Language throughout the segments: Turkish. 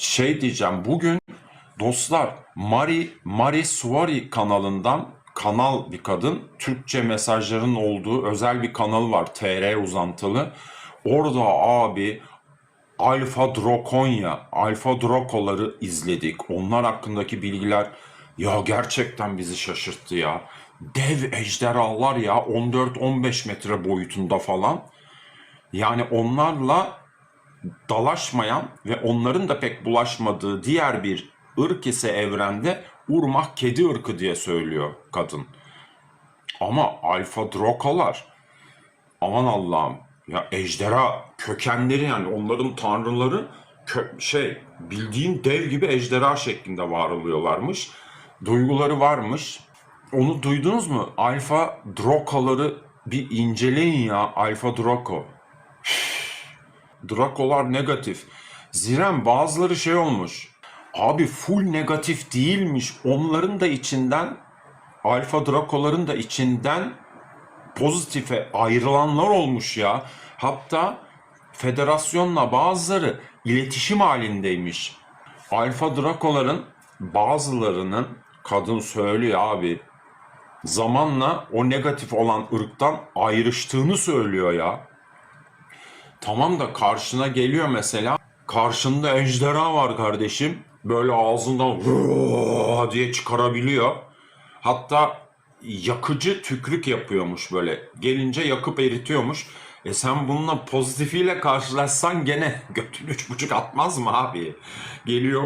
Şey diyeceğim bugün dostlar Mari Mari Suvari kanalından kanal bir kadın Türkçe mesajların olduğu özel bir kanal var TR uzantılı. Orada abi Alfa Drokonya, Alfa Drokoları izledik. Onlar hakkındaki bilgiler ya gerçekten bizi şaşırttı ya. Dev ejderhalar ya 14-15 metre boyutunda falan. Yani onlarla dalaşmayan ve onların da pek bulaşmadığı diğer bir ırk ise evrende Urmah kedi ırkı diye söylüyor kadın. Ama alfa drokalar aman Allah'ım ya ejderha kökenleri yani onların tanrıları kö- şey bildiğin dev gibi ejderha şeklinde var oluyorlarmış. Duyguları varmış. Onu duydunuz mu? Alfa drokaları bir inceleyin ya. Alfa droko. Drakolar negatif. Zirem bazıları şey olmuş. Abi full negatif değilmiş. Onların da içinden alfa drakoların da içinden pozitife ayrılanlar olmuş ya. Hatta federasyonla bazıları iletişim halindeymiş. Alfa drakoların bazılarının kadın söylüyor abi zamanla o negatif olan ırktan ayrıştığını söylüyor ya. Tamam da karşına geliyor mesela. Karşında ejderha var kardeşim. Böyle ağzından diye çıkarabiliyor. Hatta yakıcı tükrük yapıyormuş böyle. Gelince yakıp eritiyormuş. E sen bununla pozitifiyle karşılaşsan gene götün üç buçuk atmaz mı abi? Geliyor.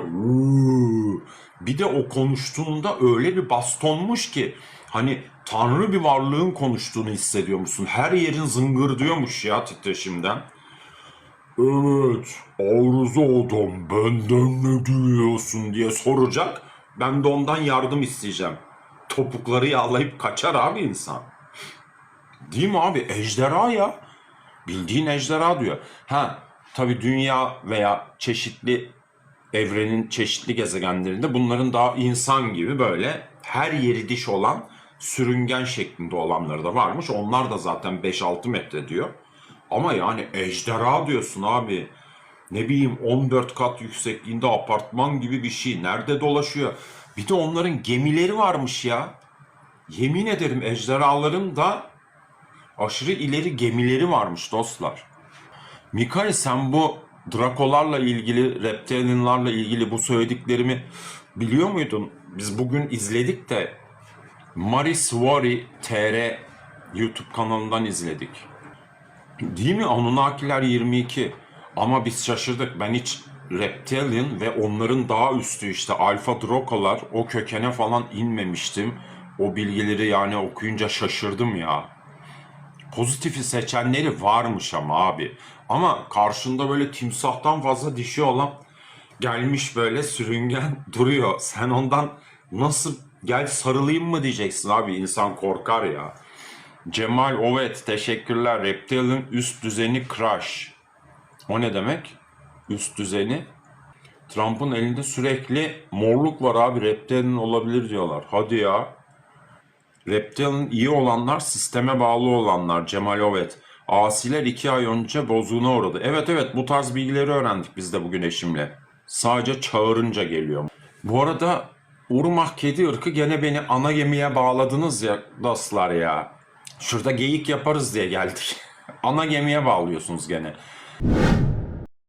Bir de o konuştuğunda öyle bir bastonmuş ki hani tanrı bir varlığın konuştuğunu hissediyor musun? Her yerin zıngır diyormuş ya titreşimden. Evet, arıza adam benden ne diliyorsun diye soracak. Ben de ondan yardım isteyeceğim. Topukları yağlayıp kaçar abi insan. Değil mi abi? Ejderha ya. Bildiğin ejderha diyor. Ha, tabii dünya veya çeşitli evrenin çeşitli gezegenlerinde bunların daha insan gibi böyle her yeri diş olan sürüngen şeklinde olanları da varmış. Onlar da zaten 5-6 metre diyor. Ama yani ejderha diyorsun abi. Ne bileyim 14 kat yüksekliğinde apartman gibi bir şey. Nerede dolaşıyor? Bir de onların gemileri varmış ya. Yemin ederim ejderhaların da aşırı ileri gemileri varmış dostlar. Mikari sen bu Drakolarla ilgili, Reptilianlarla ilgili bu söylediklerimi biliyor muydun? Biz bugün izledik de Mariswari TR YouTube kanalından izledik. Değil mi? Anunnakiler 22. Ama biz şaşırdık. Ben hiç Reptilian ve onların daha üstü işte Alfa Drokolar o kökene falan inmemiştim. O bilgileri yani okuyunca şaşırdım ya. Pozitifi seçenleri varmış ama abi. Ama karşında böyle timsahtan fazla dişi olan gelmiş böyle sürüngen duruyor. Sen ondan nasıl gel sarılayım mı diyeceksin abi. İnsan korkar ya. Cemal Ovet teşekkürler. Reptilian üst düzeni crush. O ne demek? Üst düzeni. Trump'ın elinde sürekli morluk var abi. Reptilian olabilir diyorlar. Hadi ya. Reptilian iyi olanlar sisteme bağlı olanlar. Cemal Ovet. Asiler iki ay önce bozduğuna uğradı. Evet evet bu tarz bilgileri öğrendik biz de bugün eşimle. Sadece çağırınca geliyor. Bu arada Urmah kedi ırkı gene beni ana gemiye bağladınız ya dostlar ya. Şurada geyik yaparız diye geldik. ana gemiye bağlıyorsunuz gene.